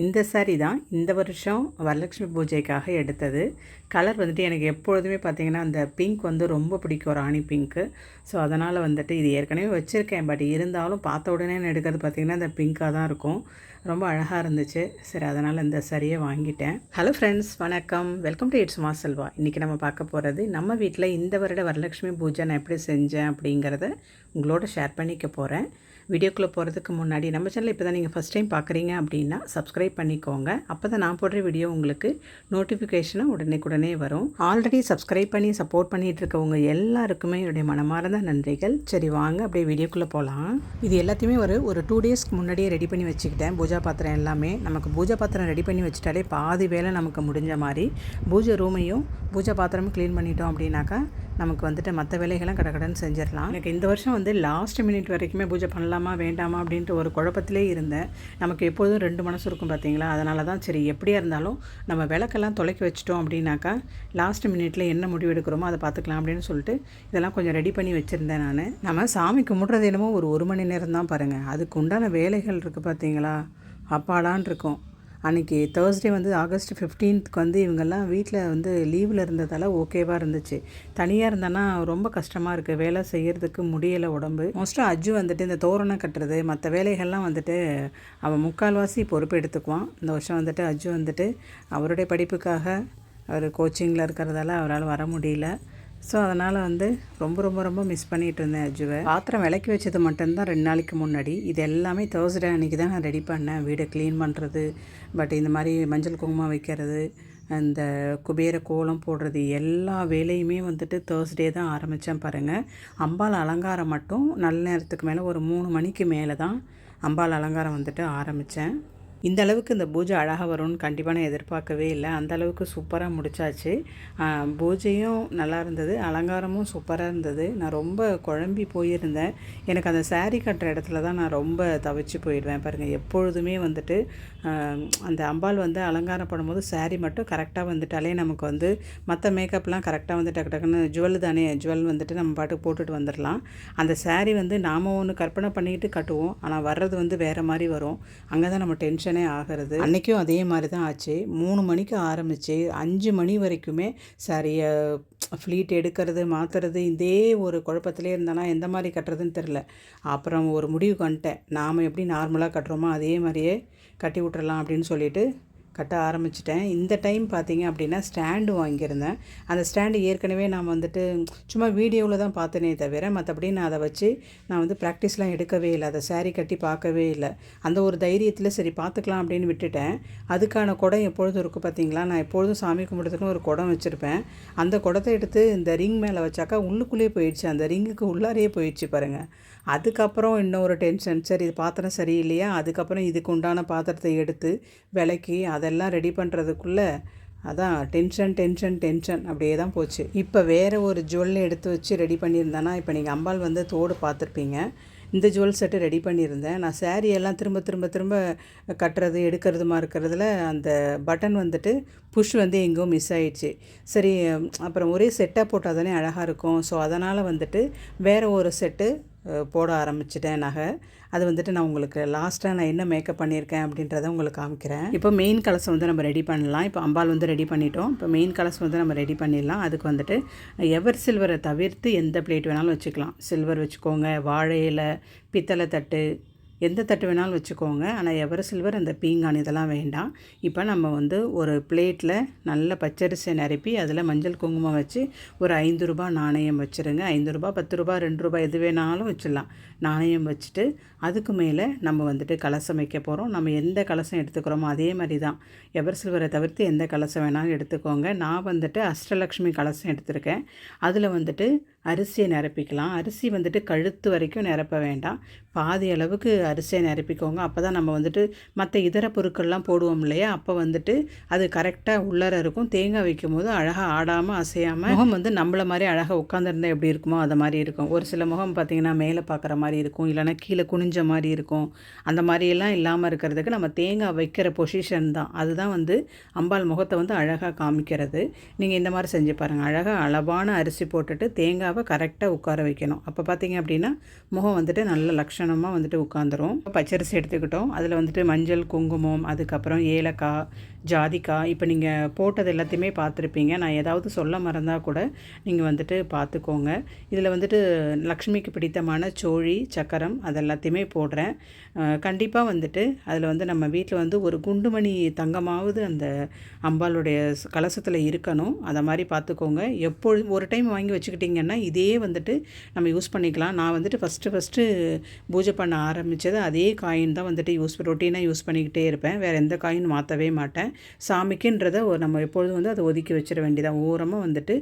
இந்த saree தான் இந்த வருஷம் வரலட்சுமி பூஜைக்காக எடுத்தது. கலர் வந்துட்டு எனக்கு எப்பொழுதுமே பார்த்தீங்கன்னா அந்த பிங்க் வந்து ரொம்ப பிடிக்கும் ராணி பிங்க்கு ஸோ அதனால் வந்துட்டு இது ஏற்கனவே வச்சுருக்கேன். பட் இருந்தாலும் பார்த்த உடனே நான் எடுக்கிறது பார்த்திங்கன்னா அந்த பிங்க்காக தான் இருக்கும். ரொம்ப அழகாக இருந்துச்சு. சரி அதனால் இந்த சரியை வாங்கிட்டேன். ஹலோ ஃப்ரெண்ட்ஸ் வணக்கம். வெல்கம் டு இட்ஸ் மா செல்வா இன்றைக்கி நம்ம பார்க்க போகிறது நம்ம வீட்டில் இந்த வருட வரலட்சுமி பூஜை நான் எப்படி செஞ்சேன் அப்படிங்கிறத உங்களோட ஷேர் பண்ணிக்க போகிறேன் வீடியோக்குள்ளே போகிறதுக்கு முன்னாடி நம்ம சேனல் இப்போ தான் நீங்கள் ஃபஸ்ட் டைம் பார்க்குறீங்க அப்படின்னா சப்ஸ்கிரைப் பண்ணிக்கோங்க. அப்போ தான் நான் போடுற வீடியோ உங்களுக்கு நோட்டிஃபிகேஷனாக உடனே வரும். ஆல்ரெடி சப்ஸ்கிரைப் பண்ணி சப்போர்ட் பண்ணிகிட்டு இருக்கவங்க எல்லாருக்குமே என்னுடைய மனமார்ந்த நன்றிகள். சரி வாங்க அப்படியே வீடியோக்குள்ளே போகலாம் இது எல்லாத்தையுமே ஒரு ஒரு டூ டேஸ்க்கு முன்னாடியே ரெடி பண்ணி வச்சுக்கிட்டேன். பூஜா பாத்திரம் எல்லாமே. நமக்கு பூஜா பாத்திரம் ரெடி பண்ணி வச்சுட்டாலே பாதி வேலை நமக்கு முடிஞ்ச மாதிரி. பூஜை ரூமையும் பூஜை பாத்திரமும் க்ளீன் பண்ணிட்டோம் அப்படின்னாக்கா நமக்கு வந்துட்டு மற்ற வேலைகள்லாம் கடகடன்னு செஞ்சிடலாம். எனக்கு இந்த வருஷம் வந்து லாஸ்ட் மினிட் வரைக்குமே பூஜை பண்ணலாமா வேண்டாமா அப்படின்ட்டு ஒரு குழப்பத்திலே இருந்தேன். நமக்கு எப்போதும் ரெண்டு மனசு இருக்கும் பார்த்தீங்களா அதனால தான் சரி எப்படியா இருந்தாலும் நம்ம விளக்கெல்லாம் தொலைக்கி வச்சிட்டோம் அப்படின்னாக்கா லாஸ்ட் மினிட்ல என்ன முடிவு எடுக்கிறோமோ அதை பார்த்துக்கலாம் அப்படின்னு சொல்லிட்டு இதெல்லாம் கொஞ்சம் ரெடி பண்ணி வச்சுருந்தேன் நான். நம்ம சாமி கும்பிட்றது என்னமோ ஒரு ஒரு மணி நேரம் தான் பாருங்கள் அதுக்கு உண்டான வேலைகள் இருக்குது பார்த்தீங்களா அப்பாடான் இருக்கும். அன்றைக்கி தேர்ஸ்டே வந்து ஆகஸ்ட் ஃபிஃப்டீன்த்துக்கு வந்து இவங்கெல்லாம் வீட்டில் வந்து லீவில் இருந்ததால் ஓகேவாக இருந்துச்சு. தனியாக இருந்தேன்னா ரொம்ப கஷ்டமாக இருக்குது வேலை செய்கிறதுக்கு முடியலை உடம்பு. மோஸ்ட்டாக அஜு வந்துட்டு இந்த தோரணம் கட்டுறது மற்ற வேலைகள்லாம் வந்துட்டு அவன் முக்கால்வாசி பொறுப்பு எடுத்துக்குவான். இந்த வருஷம் வந்துட்டு அஜு வந்துட்டு அவருடைய படிப்புக்காக அவர் கோச்சிங்கில் இருக்கிறதால அவரால் வர முடியல. ஸோ அதனால் வந்து ரொம்ப ரொம்ப ரொம்ப மிஸ் பண்ணிகிட்டு இருந்தேன் அஜுவை. பாத்திரம் விளக்கி வச்சது மட்டும்தான் ரெண்டு நாளைக்கு முன்னாடி. இது எல்லாமே தேர்ஸ்டே அன்றைக்கி தான் நான் ரெடி பண்ணேன். வீடை க்ளீன் பண்ணுறது பட் இந்த மாதிரி மஞ்சள் குங்குமம் வைக்கிறது அந்த குபேர கோலம் போடுறது எல்லா வேலையுமே வந்துட்டு தேர்ஸ்டே தான் ஆரம்பித்தேன் பாருங்கள் அம்பாள் அலங்காரம் மட்டும் நல்ல நேரத்துக்கு மேலே ஒரு மூணு மணிக்கு மேலே தான் அம்பாள் அலங்காரம் வந்துட்டு ஆரம்பித்தேன் இந்த அளவுக்கு இந்த பூஜை அழகாக வரும்னு கண்டிப்பாக நான் எதிர்பார்க்கவே இல்லை. அந்த அளவுக்கு சூப்பராக முடிச்சாச்சு. பூஜையும் நல்லா இருந்தது. அலங்காரமும் சூப்பராக இருந்தது. நான் ரொம்ப குழம்பி போயிருந்தேன். எனக்கு அந்த சேரீ கட்டுற இடத்துல தான் நான் ரொம்ப தவிச்சு போயிடுவேன் பாருங்கள் எப்பொழுதுமே வந்துட்டு அந்த அம்பாள் வந்து அலங்காரம் பண்ணும்போது சேரீ மட்டும் கரெக்டாக வந்துட்டாலே நமக்கு வந்து மற்ற மேக்கப்லாம் கரெக்டாக வந்து டக்கு டக்குன்னு ஜுவல் தானே ஜுவல் வந்துட்டு நம்ம பாட்டுக்கு போட்டுட்டு வந்துடலாம். அந்த சேரீ வந்து நாம் ஒன்று கற்பனை பண்ணிக்கிட்டு கட்டுவோம். ஆனால் வர்றது வந்து வேறு மாதிரி வரும். அங்கே தான் நம்ம டென்ஷன் ஃபங்க்ஷனே ஆகிறது. அன்றைக்கும் அதே மாதிரி தான் ஆச்சு. மூணு மணிக்கு ஆரம்பித்து அஞ்சு மணி வரைக்குமே சரியை ஃப்ளீட் எடுக்கிறது மாற்றுறது இதே ஒரு குழப்பத்திலே இருந்தேன்னா எந்த மாதிரி கட்டுறதுன்னு தெரில அப்புறம் ஒரு முடிவு வந்துட்டேன். நாம் எப்படி நார்மலாக கட்டுறோமோ அதே மாதிரியே கட்டி விட்றலாம் அப்படின்னு சொல்லிட்டு கட்ட ஆரம்பிச்சிட்டேன். இந்த டைம் பார்த்தீங்க அப்படின்னா ஸ்டாண்டு வாங்கியிருந்தேன். அந்த ஸ்டாண்டு ஏற்கனவே நான் வந்துட்டு சும்மா வீடியோவில் தான் பார்த்தேனே தவிர மற்றபடி நான் அதை வச்சு நான் வந்து ப்ராக்டிஸ்லாம் எடுக்கவே இல்லை. அதை சேரீ கட்டி பார்க்கவே இல்லை. அந்த ஒரு தைரியத்தில் சரி பார்த்துக்கலாம் அப்படின்னு விட்டுட்டேன். அதுக்கான குடம் எப்பொழுதும் இருக்குது பார்த்தீங்களா? நான் எப்பொழுதும் சாமி கும்பிட்றதுக்குன்னு ஒரு குடம் வச்சுருப்பேன். அந்த குடத்தை எடுத்து இந்த ரிங் மேலே வச்சாக்கா உள்ளுக்குள்ளேயே போயிடுச்சு. அந்த ரிங்குக்கு உள்ளாரையே போயிடுச்சு பாருங்கள் அதுக்கப்புறம் இன்னொரு டென்ஷன் சரி இது பாத்திரம் சரியில்லையா? அதுக்கப்புறம் இதுக்கு உண்டான பாத்திரத்தை எடுத்து விளக்கி அதெல்லாம் ரெடி பண்ணுறதுக்குள்ளே அதான் டென்ஷன் டென்ஷன் டென்ஷன் அப்படியே தான் போச்சு. இப்போ வேறு ஒரு ஜுவல் எடுத்து வச்சு ரெடி பண்ணியிருந்தேன்னா இப்போ நீங்கள் அம்பாள் வந்து தோடு பார்த்துருப்பீங்க. இந்த ஜுவல் செட்டு ரெடி பண்ணியிருந்தேன். நான் சேரீ எல்லாம் திரும்ப திரும்ப திரும்ப கட்டுறது எடுக்கிறதுமா இருக்கிறதுல அந்த பட்டன் வந்துட்டு புஷ் வந்து எங்கேயோ மிஸ் ஆயிடுச்சு. சரி அப்புறம் ஒரே செட்டாக போட்டால் தானே அழகாக இருக்கும். ஸோ அதனால் வந்துட்டு வேறு ஒரு செட்டு போட ஆரம்பிச்சிட்டேன் நகை. அது வந்துட்டு நான் உங்களுக்கு லாஸ்ட்டாக நான் என்ன மேக்கப் பண்ணியிருக்கேன் அப்படின்றத உங்களுக்கு காமிக்கிறேன். இப்போ மெயின் கலசம் வந்து நம்ம ரெடி பண்ணலாம். இப்போ அம்பாள் வந்து ரெடி பண்ணிட்டோம். இப்போ மெயின் கலசம் வந்து நம்ம ரெடி பண்ணிடலாம். அதுக்கு வந்துட்டு எவர் சில்வரை தவிர்த்து எந்த பிளேட் வேணாலும் வச்சுக்கலாம். சில்வர் வச்சுக்கோங்க. வாழை இலை பித்தளை தட்டு எந்த தட்டு வேணாலும் வச்சுக்கோங்க. ஆனால் எவர் சில்வர் அந்த பீங்கான் இதெல்லாம் வேண்டாம். இப்போ நம்ம வந்து ஒரு பிளேட்டில் நல்ல பச்சரிசை நிரப்பி அதில் மஞ்சள் குங்குமம் வச்சு ஒரு ஐந்து ரூபா நாணயம் வச்சுருங்க. ஐந்து ரூபா பத்து ரூபா ரெண்டு ரூபா எது வேணாலும் வச்சிடலாம். நாணயம் வச்சுட்டு அதுக்கு மேலே நம்ம வந்துட்டு கலசம் வைக்க போகிறோம் நம்ம எந்த கலசம் எடுத்துக்கிறோமோ அதே மாதிரி தான். எவர் சில்வரை தவிர்த்து எந்த கலசம் வேணாலும் எடுத்துக்கோங்க. நான் வந்துட்டு அஷ்டலக்ஷ்மி கலசம் எடுத்திருக்கேன். அதில் வந்துட்டு அரிசியை நிரப்பிக்கலாம். அரிசி வந்துட்டு கழுத்து வரைக்கும் நிரப்ப வேண்டாம். பாதி அளவுக்கு அரிசியை நிரப்பிக்கோங்க. அப்போ தான் நம்ம வந்துட்டு மற்ற இதர பொருட்கள்லாம் போடுவோம் இல்லையா? அப்போ வந்துட்டு அது கரெக்டாக உள்ளர இருக்கும். தேங்காய் வைக்கும் போது அழகாக ஆடாமல் அசையாமல் முகம் வந்து நம்மள மாதிரி அழகாக உட்காந்துருந்தா எப்படி இருக்குமோ அது மாதிரி இருக்கும். ஒரு சில முகம் பார்த்திங்கன்னா மேலே பார்க்குற மாதிரி இருக்கும். இல்லைனா கீழே குனிஞ்ச மாதிரி இருக்கும். அந்த மாதிரியெல்லாம் இல்லாமல் இருக்கிறதுக்கு நம்ம தேங்காய் வைக்கிற பொசிஷன் தான். அதுதான் வந்து அம்பாள் முகத்தை வந்து அழகாக காமிக்கிறது. நீங்கள் இந்த மாதிரி செஞ்சு பாருங்கள் அழகாக அளவான அரிசி போட்டுட்டு தேங்காய் தேங்காவை கரெக்டாக உட்கார வைக்கணும். அப்போ பார்த்தீங்க அப்படின்னா முகம் வந்துட்டு நல்ல லட்சணமாக வந்துட்டு உட்காந்துரும் பச்சரிசி எடுத்துக்கிட்டோம். அதில் வந்துட்டு மஞ்சள் குங்குமம் அதுக்கப்புறம் ஏலக்காய் ஜாதிக்காய் இப்போ நீங்கள் போட்டது எல்லாத்தையுமே பார்த்துருப்பீங்க. நான் ஏதாவது சொல்ல மறந்தால் கூட நீங்கள் வந்துட்டு பார்த்துக்கோங்க. இதில் வந்துட்டு லக்ஷ்மிக்கு பிடித்தமான சோழி சக்கரம் அது எல்லாத்தையுமே போடுறேன் கண்டிப்பாக வந்துட்டு அதில் வந்து நம்ம வீட்டில் வந்து ஒரு குண்டுமணி தங்கமாவது அந்த அம்பாளுடைய கலசத்தில் இருக்கணும். அதை மாதிரி பார்த்துக்கோங்க. எப்பொழுது ஒரு டைம் வாங்கி வச்சுக்கிட்டிங்கன்னா இதே வந்துட்டு நம்ம யூஸ் பண்ணிக்கலாம். நான் வந்துட்டு ஃபஸ்ட்டு ஃபஸ்ட்டு பூஜை பண்ண ஆரம்பித்தது அதே காயின் தான் வந்துட்டு யூஸ் ரொட்டீனாக யூஸ் பண்ணிக்கிட்டே இருப்பேன். வேறு எந்த காயின் மாற்றவே மாட்டேன். சாமிக்குன்றதை நம்ம எப்பொழுதும் வந்து அதை ஒதுக்கி வச்சிட வேண்டியதான் ஓரமாக வந்துட்டு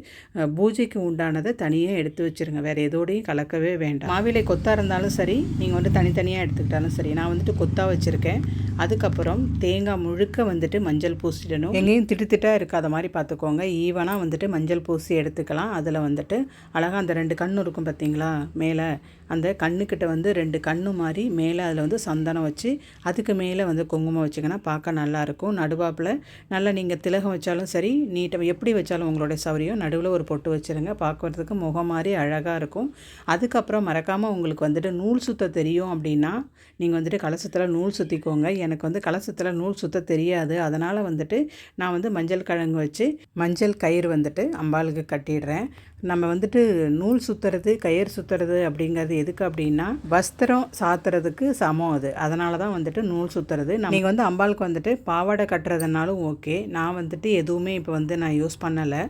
பூஜைக்கு உண்டானதை தனியாக எடுத்து வச்சுருங்க. வேறு எதோடையும் கலக்கவே வேண்டாம். மாவிலை கொத்தாக இருந்தாலும் சரி நீங்கள் வந்து தனித்தனியாக எடுத்துக்கிட்டாலும் சரி. நான் வந்துட்டு கொத்தாக வச்சுருக்கேன். அதுக்கப்புறம் தேங்காய் முழுக்க வந்துட்டு மஞ்சள் பூசிடணும். எங்கேயும் திட்டு திட்டாக இருக்காத மாதிரி பார்த்துக்கோங்க. ஈவனாக வந்துட்டு மஞ்சள் பூசி எடுத்துக்கலாம். அதில் வந்துட்டு அழகாக அந்த ரெண்டு கண் இருக்கும் பார்த்தீங்களா? மேலே. அந்த கண்ணுக்கிட்ட வந்து ரெண்டு கண்ணு மாதிரி மேலே அதில் வந்து சந்தனம் வச்சு அதுக்கு மேலே வந்து குங்குமம் வச்சிங்கன்னா பார்க்க நல்லாயிருக்கும் நடுவாப்பில் நல்லா நீங்கள் திலகம் வச்சாலும் சரி நீட்டம் எப்படி வச்சாலும் உங்களுடைய சௌரியம் நடுவில் ஒரு பொட்டு வச்சுருங்க. பார்க்குறதுக்கு முகம் மாதிரி அழகாக இருக்கும். அதுக்கப்புறம் மறக்காமல் உங்களுக்கு வந்துட்டு நூல் சுத்த தெரியும் அப்படின்னா நீங்கள் வந்துட்டு கலசத்தில் நூல் சுற்றிக்கோங்க எனக்கு வந்து கலசத்தில் நூல் சுத்த தெரியாது. அதனால் வந்துட்டு நான் வந்து மஞ்சள் கிழங்கு வச்சு மஞ்சள் கயிறு வந்துட்டு அம்பாளுக்கு கட்டிடுறேன். நம்ம வந்துட்டு நூல் சுற்றுறது கயிறு சுற்றுறது அப்படிங்கிறது எதுக்கு அப்படின்னா வஸ்திரம் சாத்துறதுக்கு சமம் அது. அதனால தான் வந்துட்டு நூல் சுற்றுறது நீங்கள் வந்து அம்பாளுக்கு வந்துட்டு பாவாடை கட்டுறதுனாலும் ஓகே. நான் வந்துட்டு எதுவுமே இப்போ வந்து நான் யூஸ் பண்ணலை.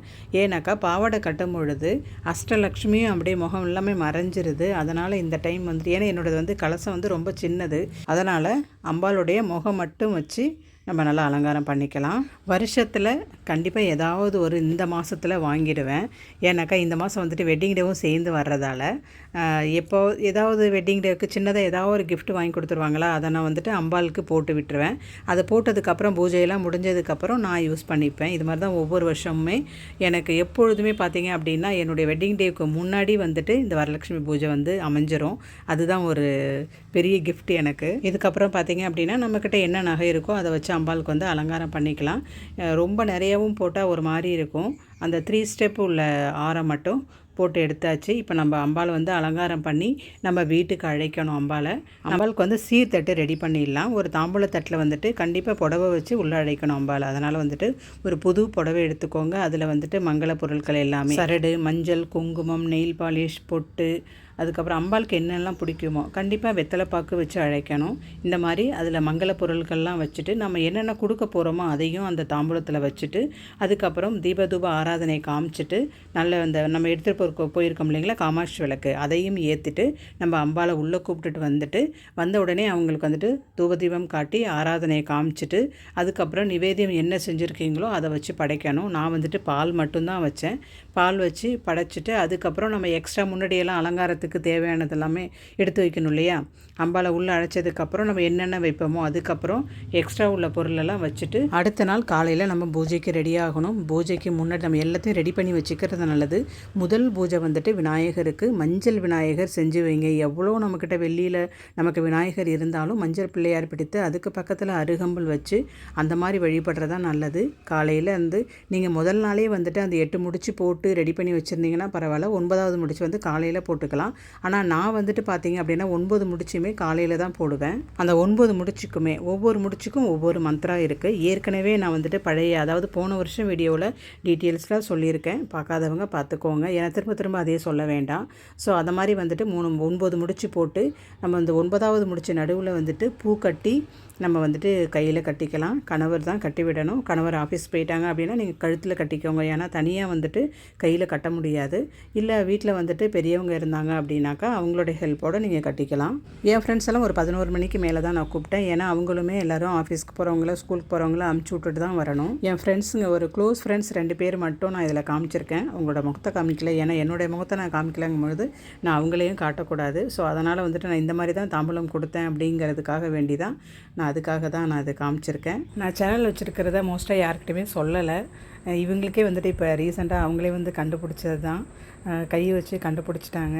ஏன்னாக்கா பாவாடை கட்டும் பொழுது அஷ்டலக்ஷ்மியும் அப்படியே முகம் எல்லாமே மறைஞ்சிருது. அதனால் இந்த டைம் வந்துட்டு ஏன்னா என்னோடது வந்து கலசம் வந்து ரொம்ப சின்னது. அதனால் அம்பாளுடைய முகம் மட்டும் வச்சு நம்ம நல்லா அலங்காரம் பண்ணிக்கலாம். வருஷத்தில் கண்டிப்பாக ஏதாவது ஒரு இந்த மாதத்தில் வாங்கிடுவேன். ஏன்னாக்கா இந்த மாதம் வந்துட்டு வெட்டிங் டேவும் சேர்ந்து வர்றதால எப்போ ஏதாவது வெட்டிங் டேவுக்கு சின்னதாக ஏதாவது ஒரு கிஃப்ட் வாங்கி கொடுத்துருவாங்களா அதை நான் வந்துட்டு அம்பாளுக்கு போட்டு விட்டுருவேன். அதை போட்டதுக்கப்புறம் பூஜையெல்லாம் முடிஞ்சதுக்கப்புறம் நான் யூஸ் பண்ணிப்பேன். இது மாதிரி தான் ஒவ்வொரு வருஷமுமே எனக்கு எப்பொழுதுமே பார்த்தீங்க அப்படின்னா என்னுடைய வெட்டிங் டேவுக்கு முன்னாடி வந்துட்டு இந்த வரலட்சுமி பூஜை வந்து அமைஞ்சிரும். அதுதான் ஒரு பெரிய கிஃப்ட் எனக்கு. இதுக்கப்புறம் பார்த்தீங்க அப்படின்னா நம்மக்கிட்ட என்ன நகை இருக்கோ அதை வச்சு அம்பாளுக்கு வந்து அலங்காரம் பண்ணிக்கலாம். ரொம்ப நிறையவும் போட்டால் ஒரு மாதிரி இருக்கும். அந்த த்ரீ ஸ்டெப் உள்ள ஆரம் மட்டும் போட்டு எடுத்தாச்சு. இப்போ நம்ம அம்பாள் வந்து அலங்காரம் பண்ணி நம்ம வீட்டுக்கு அழைக்கணும் அம்பாளை. அம்பாளுக்கு வந்து சீர்தட்டு ரெடி பண்ணிடலாம். ஒரு தாம்பூல தட்டில் வந்துட்டு கண்டிப்பாக புடவை வச்சு உள்ளே அழைக்கணும் அம்பாளை. அதனால் வந்துட்டு ஒரு புது புடவை எடுத்துக்கோங்க. அதில் வந்துட்டு மங்கள பொருட்கள் எல்லாமே. சரடு மஞ்சள் குங்குமம் நெயில் பாலிஷ் பொட்டு அதுக்கப்புறம் அம்பாளுக்கு என்னெல்லாம் பிடிக்குமோ கண்டிப்பாக வெத்தலைப்பாக்கு வச்சு அழைக்கணும். இந்த மாதிரி அதில் மங்கள பொருட்கள்லாம் வச்சுட்டு நம்ம என்னென்ன கொடுக்க போகிறோமோ அதையும் அந்த தாம்பூலத்தில் வச்சுட்டு அதுக்கப்புறம் தீபதூப ஆராதனை காமிச்சிட்டு நல்ல அந்த நம்ம எடுத்துகிட்டு போய் போயிருக்கோம் இல்லைங்களா காமாட்சி விளக்கு. அதையும் ஏற்றிட்டு நம்ம அம்பாவை உள்ளே கூப்பிட்டுட்டு வந்துட்டு வந்த உடனே அவங்களுக்கு வந்துட்டு தூபதீபம் காட்டி ஆராதனையை காமிச்சிட்டு அதுக்கப்புறம் நிவேதியம் என்ன செஞ்சுருக்கீங்களோ அதை வச்சு படைக்கணும். நான் வந்துட்டு பால் மட்டும்தான் வச்சேன். பால் வச்சு படைச்சிட்டு அதுக்கப்புறம் நம்ம எக்ஸ்ட்ரா முன்னாடியெல்லாம் அலங்காரத்துக்கு பூஜைக்கு தேவையானது எல்லாமே எடுத்து வைக்கணும் இல்லையா? அம்பாவை உள்ளே அழைச்சதுக்கப்புறம் நம்ம என்னென்ன வைப்போமோ அதுக்கப்புறம் எக்ஸ்ட்ரா உள்ள பொருளெல்லாம் வச்சுட்டு அடுத்த நாள் காலையில் நம்ம பூஜைக்கு ரெடி ஆகணும். பூஜைக்கு முன்னாடி நம்ம எல்லாத்தையும் ரெடி பண்ணி வச்சுக்கிறது நல்லது. முதல் பூஜை வந்துட்டு விநாயகருக்கு மஞ்சள் விநாயகர் செஞ்சு வைங்க. எவ்வளோ நம்மக்கிட்ட வெளியில் நமக்கு விநாயகர் இருந்தாலும் மஞ்சள் பிள்ளையார் பிடித்து அதுக்கு பக்கத்தில் அருகம்புல் வச்சு அந்த மாதிரி வழிபடுறதா நல்லது. காலையில் வந்து நீங்கள் முதல் நாளே வந்துட்டு அந்த எட்டு முடிச்சு போட்டு ரெடி பண்ணி வச்சுருந்தீங்கன்னா பரவாயில்ல. ஒன்பதாவது முடிச்சு வந்து காலையில் போட்டுக்கலாம். ஆனால் நான் வந்துட்டு பார்த்தீங்க அப்படின்னா ஒன்பது முடிச்சுமே காலையில் தான் போடுவேன். அந்த ஒன்பது முடிச்சுக்குமே ஒவ்வொரு முடிச்சுக்கும் ஒவ்வொரு மந்த்ரா இருக்குது ஏற்கனவே நான் வந்துட்டு பழைய அதாவது போன வருஷம் வீடியோவில் டீட்டெயில்ஸ்லாம் சொல்லியிருக்கேன். பார்க்காதவங்க பார்த்துக்கோங்க ஏன்னா திரும்ப திரும்ப அதே சொல்ல வேண்டாம். ஸோ அந்த மாதிரி வந்துட்டு மூணு ஒன்பது முடிச்சு போட்டு நம்ம இந்த ஒன்பதாவது முடிச்ச நடுவில் வந்துட்டு பூ கட்டி நம்ம வந்துட்டு கையில் கட்டிக்கலாம். கணவர் தான் கட்டி விடணும். கணவர் ஆஃபீஸ் போயிட்டாங்க அப்படின்னா நீங்கள் கழுத்தில் கட்டிக்கோங்க. ஏன்னா தனியாக வந்துட்டு கையில் கட்ட முடியாது. இல்லை வீட்டில் வந்துட்டு பெரியவங்க இருந்தாங்க அப்படின்னாக்கா அவங்களுடைய ஹெல்ப்போடு நீங்கள் கட்டிக்கலாம். என் ஃப்ரெண்ட்ஸ் எல்லாம் ஒரு பதினோரு மணிக்கு மேலே தான் நான் கூப்பிட்டேன். ஏன்னா அவங்களுமே எல்லோரும் ஆஃபீஸ்க்கு போகிறவங்கள ஸ்கூலுக்கு போகிறவங்கள அமுச்சு விட்டுட்டு தான் வரணும். என் ஃப்ரெண்ட்ஸுங்க ஒரு க்ளோஸ் ஃப்ரெண்ட்ஸ் ரெண்டு பேர் மட்டும் நான் இதில் காமிச்சிருக்கேன். அவங்களோட முகத்தை காமிக்கல. ஏன்னா என்னுடைய முகத்தை நான் காமிக்கலங்கும் பொழுது நான் அவங்களையும் காட்டக்கூடாது. ஸோ அதனால் வந்துட்டு நான் இந்த மாதிரி தான் தாம்பூலம் கொடுத்தேன் அப்படிங்கிறதுக்காக வேண்டி தான் நான் அதுக்காக தான் நான் அதை காமிச்சிருக்கேன். நான் சேனல் வச்சுருக்கிறத மோஸ்ட்டாக யார்கிட்டையுமே சொல்லலை. இவங்களுக்கே வந்துட்டு இப்போ ரீசெண்டாக அவங்களே வந்து கண்டுபிடிச்சது தான் கை வச்சு கண்டுபிடிச்சிட்டாங்க.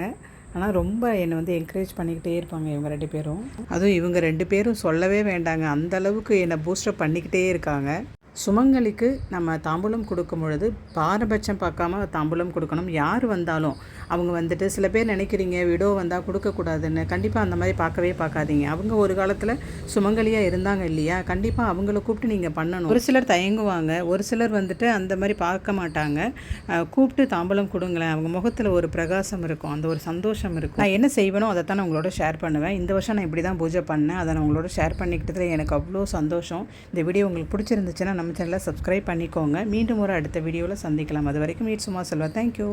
ஆனால் ரொம்ப என்னை வந்து என்கரேஜ் பண்ணிக்கிட்டே இருப்பாங்க இவங்க ரெண்டு பேரும். அதுவும் இவங்க ரெண்டு பேரும் சொல்லவே வேண்டாங்க. அந்த அளவுக்கு என்னை பூஸ்டப் பண்ணிக்கிட்டே இருக்காங்க. சுமங்கலிக்கு நம்ம தாம்பூலம் கொடுக்கும் பொழுது பாரபட்சம் பார்க்காம தாம்பூலம் கொடுக்கணும். யார் வந்தாலும் அவங்க வந்துட்டு சில பேர் நினைக்கிறீங்க விடோ வந்தால் கொடுக்கக்கூடாதுன்னு. கண்டிப்பாக அந்த மாதிரி பார்க்கவே பார்க்காதீங்க. அவங்க ஒரு காலத்தில் சுமங்கலியாக இருந்தாங்க இல்லையா? கண்டிப்பாக அவங்கள கூப்பிட்டு நீங்கள் பண்ணணும். ஒரு சிலர் தயங்குவாங்க. ஒரு சிலர் வந்துட்டு அந்த மாதிரி பார்க்க மாட்டாங்க. கூப்பிட்டு தாம்பலம் கொடுங்களேன். அவங்க முகத்தில் ஒரு பிரகாசம் இருக்கும். அந்த ஒரு சந்தோஷம் இருக்கும். நான் என்ன செய்வேனோ அதை தான் நான் உங்களோட ஷேர் பண்ணுவேன். இந்த வருஷம் நான் இப்படி தான் பூஜை பண்ணேன். அதை நான் உங்களோட ஷேர் பண்ணிக்கிட்டதில் எனக்கு அவ்வளோ சந்தோஷம். இந்த வீடியோ உங்களுக்கு பிடிச்சிருந்துச்சுன்னா நம்ம சேனலை சப்ஸ்கிரைப் பண்ணிக்கோங்க. மீண்டும் ஒரு அடுத்த வீடியோவில் சந்திக்கலாம். அது வரைக்கும் மீட் சும்மா செல்வா. தேங்க்யூ